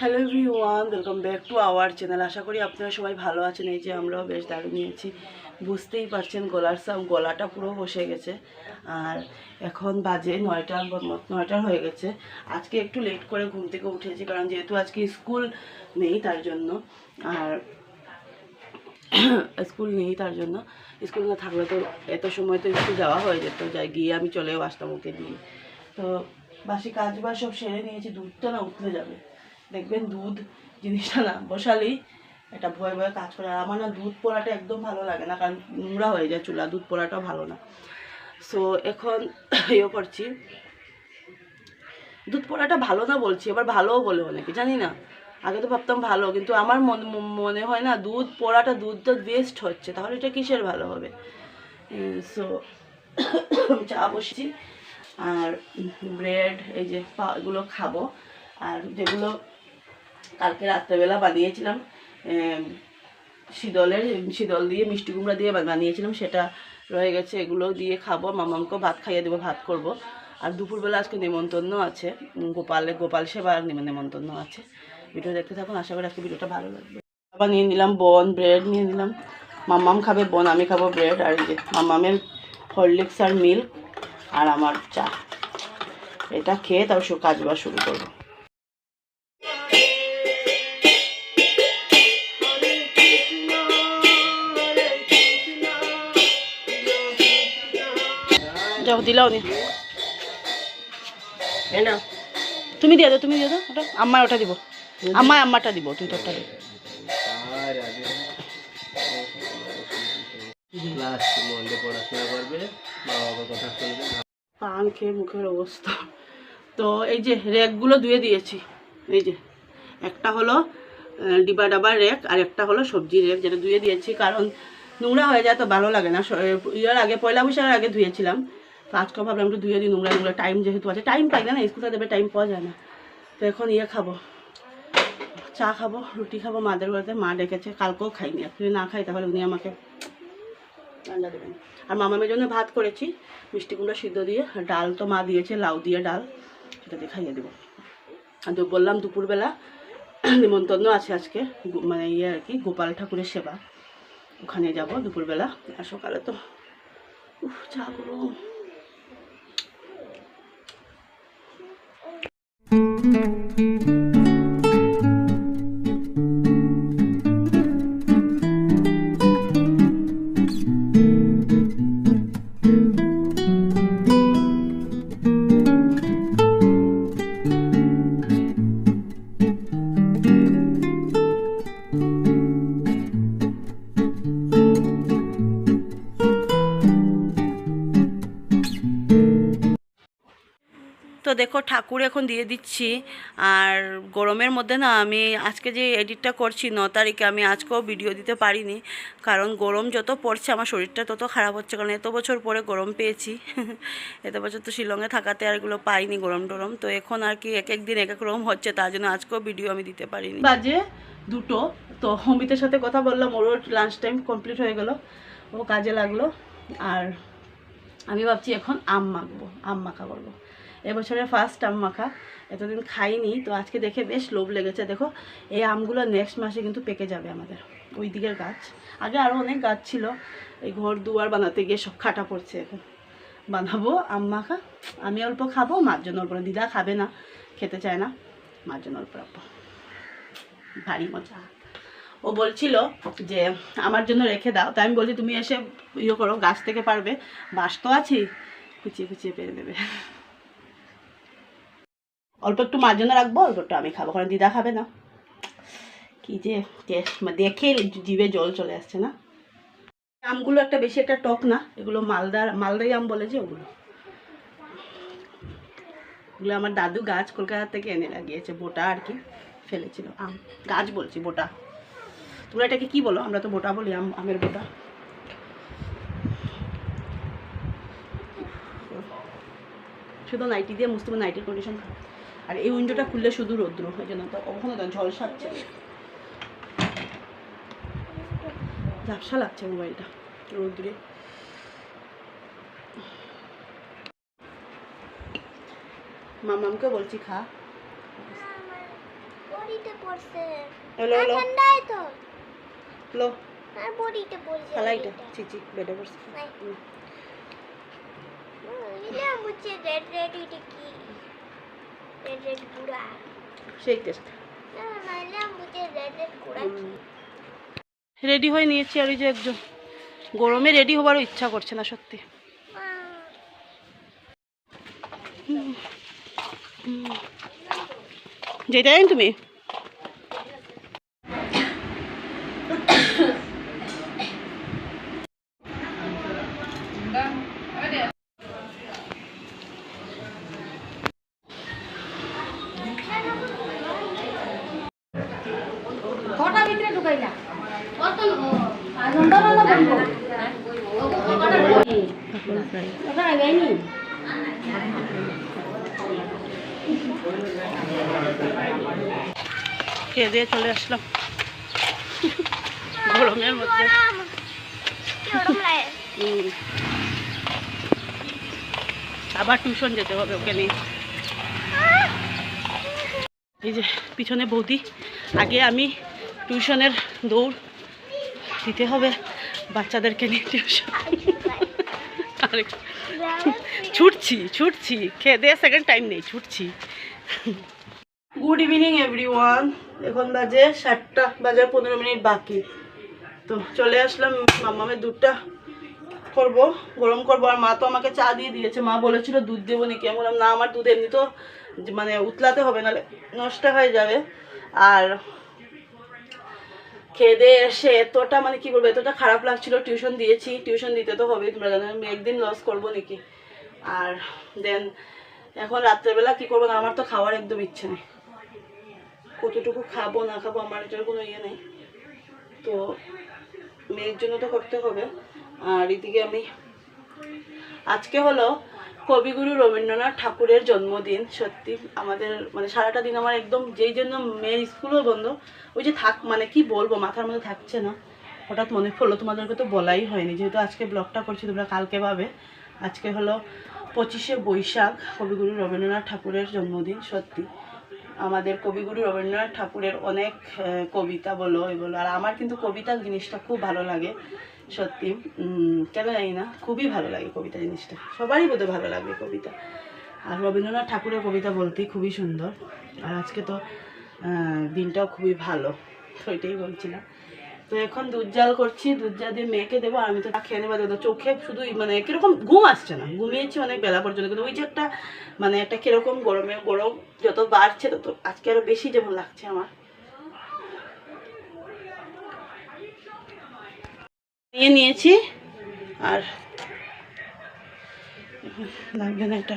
Hello everyone welcome back to our channel আশা করি আপনারা সবাই ভালো আছেন। এই যে আমরাও বেশ দারুণ নিয়েছি। বুঝতেই পারছেন, গলার সাম গলাটা পুরো বসে গেছে। আর এখন বাজে নয়টার নয়টার হয়ে গেছে। আজকে একটু লেট করে ঘুম থেকে উঠেছি, কারণ যেহেতু আজকে স্কুল নেই তার জন্য। আর স্কুল নেই তার জন্য। স্কুল না থাকলে তো এত সময় তো স্কুল যাওয়া হয়ে যেত। যাই, গিয়ে আমি চলেও আসতাম ওকে দিয়ে। তো বাসি কাজ বাজ সব সেরে নিয়েছি, দুধটা না উঠলে যাবে। দেখবেন দুধ জিনিসটা না, বসালেই এটা ভয়ে ভয়ে কাজ করে। আর আমার না দুধ পোড়াটা একদম ভালো লাগে না, কারণ নোংরা হয়ে যায় চুলা, দুধ পোড়াটাও ভালো না। সো এখন ইয়ে করছি। দুধ পোড়াটা ভালো না বলছি, এবার ভালোও বলে অনেকে, জানি না? আগে তো ভাবতাম ভালো, কিন্তু আমার মন- হয় না দুধ পোড়াটা, দুধ তো ওয়েস্ট হচ্ছে, তাহলে এটা কিসের ভালো হবে? সো চা বসছি, আর ব্রেড এই যে পা- এগুলো খাব। আর যেগুলো কালকে রাত্রেবেলা বানিয়েছিলাম শীতলের, শীতল দিয়ে, মিষ্টি কুমড়া দিয়ে বানিয়েছিলাম, সেটা রয়ে গেছে। এগুলো দিয়ে খাব, মামামকেও ভাত খাইয়ে দেবো, ভাত করব। আর দুপুরবেলা আজকে নেমন্তন্ন আছে গোপালে, গোপাল সেবার নেম- নেমন্তন্ন আছে। ভিডিও দেখতে থাকুন, আশা করি আজকে ভিডিওটা ভালো লাগবে। আবার নিয়ে নিলাম, বন, ব্রেড নিয়ে নিলাম। মাম্মাম খাবে বন, আমি খাব ব্রেড আর এই যে মাম্মামের হরলিক্স আর মিল্ক আর আমার চা। এটা খেয়ে তারপর কাজ বাজ শুরু করব। যাও দিলাও নি। তুমি দিয়ে দাও তুমি দিয়ে দাও ওটা আম্মায় ওটা দিব। আম্মায় আম্মাটা দিব তুই তোরটা দে আর আগে ক্লাস মন্ডে পড়াশোনা করবে মা বাবার কথা শুনবে। পান খেয়ে মুখের অবস্থা। তো এই যে র্যাকগুলো ধুয়ে দিয়েছি এই যে। একটা হলো ডিবা ডাবার র্যাক আর একটা হলো সবজি র্যাক যেটা ধুয়ে দিয়েছি কারণ নোংরা হয়ে যায় তো ভালো লাগে না। ইয়ার আগে পয়লা বৈশাখের আগে ধুয়েছিলাম। তো আজকে ভাবলাম একটু ধুয়ে দিই, নোংরা নোংরা টাইম যেহেতু আছে। টাইম পাই না স্কুলে দেবে টাইম পাওয়া যায় না। তো এখন ইয়ে খাব, চা খাব, রুটি খাব, মাদের বাড়িতে মা ডেকেছে, কালকেও খাইনি। আর যদি না খাই তাহলে উনি আমাকে রান্না দেবেন। আর মামামের জন্য ভাত করেছি, মিষ্টি কুমড়া সিদ্ধ দিয়ে ডাল তো মা দিয়েছে, লাউ দিয়ে ডাল সেটা দিয়ে খাইয়ে দেবো। আর বললাম দুপুরবেলা নিমন্ত্রণ আছে আজকে মানে ইয়ে আর কি, গোপাল ঠাকুরের সেবা। ওখানে যাব দুপুরবেলা, আর সকালে তো, উফ, চা গরম দেখো ঠাকুর এখন দিয়ে দিচ্ছি। আর গরমের মধ্যে না আমি আজকে যে এডিটটা করছি ন তারিখে আমি আজকেও ভিডিও দিতে পারিনি। কারণ গরম যত পড়ছে আমার শরীরটা তত খারাপ হচ্ছে। কারণ এত বছর পরে গরম পেয়েছি। এত বছর তো শিলংয়ে থাকাতে আর এগুলো পাইনি গরম টরম। তো এখন আর কি এক এক দিন এক এক রকম হচ্ছে, তার জন্য আজকেও ভিডিও আমি দিতে পারিনি। বাজে দুটো। তো অমিতের সাথে কথা বললাম, ওরও লাঞ্চ টাইম কমপ্লিট হয়ে গেল। ও কাজে লাগল। আর আমি ভাবছি এখন আম মাখবো, আম মাখা করব। এবছরের ফার্স্ট আম মাখা। এতদিন খাইনি, তো আজকে দেখে বেশ লোভ লেগেছে। দেখো, এই আমগুলো নেক্সট মাসে কিন্তু পেকে যাবে আমাদের, ওই দিকের গাছ। আগে আরও অনেক গাছ ছিল, এই ঘর দুয়ার বানাতে গিয়ে সব খাটা পড়ছে এখন। বানাবো আম মাখা, আমি অল্প খাব, মার জন্য অল্প দিদা খাবে না, খেতে চায় না, মার জন্য অল্প রাখব। ভারী মজা। ও বলছিল যে, আমার জন্য রেখে দাও। তাই আমি বলছি, তুমি এসে ইয়ে করো, গাছ থেকে পারবে। বাস তো আছি কুচিয়ে কুচিয়ে পেরে দেবে। অল্প একটু মার জন্য রাখব অল্প একটু আমি খাব, কারণ দিদা খাবে না। কি যে দেখে জিভে জল চলে আসছে না। আমগুলো একটা বেশি একটা টক না, এগুলো মালদার মালদাই আম বলে যে ওগুলো। এগুলো আমার দাদু গাছ কলকাতা থেকে এনে লাগিয়েছে, বোটা আর কি ফেলেছিল, আম। গাছ বলছি, বোটা। তোমরা এটাকে কি বলো? আমরা তো বোটা বলি, আম, আমের বোটা। শুধু নাইটি দিয়ে হবে নাইটির কন্ডিশন খারাপ। আর এই উইন্ডোটা খুললে শুধু রৌদ্র ওই জন্য তো? ওখানে তো ঝলসা হচ্ছে ঝাপসা লাগছে মোবাইলটা রৌদ্রে। মামামকে বলছি খা। পড়ছে। লো আর বডিতে পড়ছে খালাইটা চিচি বেডে বসে নাই। রেড রেড এটা কি? সেই টেস্ট রেডি হয়ে নিয়েছি আর ওই যে একজন গরমে রেডি হবারও ইচ্ছা করছে না সত্যি। যেটাই তুমি? খেয়ে চলে আসলাম। গরমের মধ্যে। আবার টিউশন যেতে হবে ওকে নিয়ে। এই যে পিছনে বৌদি। আগে আমি টিউশনের দৌড় দিতে হবে, বাচ্চাদেরকে নিয়ে টিউশন ছুটছি ছুটছি, খেয়ে দিয়ে সেকেন্ড টাইম নেই, ছুটছি। গুড ইভিনিং এভরিওয়ান এখন বাজে সাতটা বাজার পনেরো মিনিট বাকি। তো চলে আসলাম, মামামের দুধটা করব, গরম করব। আর মা তো আমাকে চা দিয়ে দিয়েছে। মা বলেছিল দুধ দেবো নাকি? আমি বললাম, না, আমার দুধ এমনি তো মানে উতলাতে হবে নাহলে নষ্ট হয়ে যাবে। আর খেয়ে দিয়ে এসে এতটা মানে কি বলব, এতটা খারাপ লাগছিল টিউশন দিয়েছি টিউশন দিতে তো হবেই তোমরা জানো, আমি একদিন লস করব নাকি? আর দেন এখন রাত্রেবেলা কি করব না, আমার তো খাওয়ার একদম ইচ্ছে নেই। কতটুকু খাব, না খাব, আমার এটার কোনো ইয়ে নেই। তো মেয়ের জন্য তো করতে হবে। আর এদিকে আমি, আজকে হলো কবিগুরু রবীন্দ্রনাথ ঠাকুরের জন্মদিন, সত্যি আমাদের মানে সারাটা দিন আমার একদম যেই জন্য মেয়ের স্কুলও বন্ধ, ওই যে থাক মানে কি বলব, মাথার মধ্যে থাকছে না। হঠাৎ মনে পড়ল, তোমাদেরকে তো বলাই হয়নি, যেহেতু আজকে ব্লগটা করছি, তোমরা কালকে পাবে। আজকে হলো পঁচিশে বৈশাখ, কবিগুরু রবীন্দ্রনাথ ঠাকুরের জন্মদিন, সত্যি। আমাদের কবিগুরু রবীন্দ্রনাথ ঠাকুরের অনেক কবিতা বলো এই বলো, আর আমার কিন্তু কবিতা জিনিসটা খুব ভালো লাগে। সত্যি। কেন জানি না, খুবই ভালো লাগে কবিতা জিনিসটা। সবারই বোধহয় ভালো লাগে কবিতা। আর রবীন্দ্রনাথ ঠাকুরের কবিতা বলতেই খুবই সুন্দর। আর আজকে তো দিনটাও খুবই ভালো, তো এটাই বলছিলাম। তো এখন দুধ জাল করছি দুধ জাল দিয়ে মেয়েকে দেবো আমি তো খেয়ে নেব দেবো চোখে শুধু মানে কীরকম ঘুম আসছে না। ঘুমিয়েছি অনেক বেলা পর্যন্ত, কিন্তু ওই যে একটা মানে একটা কীরকম গরমে গরম যত বাড়ছে তত আজকে আরও বেশি যেমন লাগছে আমার। নিয়ে নিয়েছি। আর লাগবে না এটা।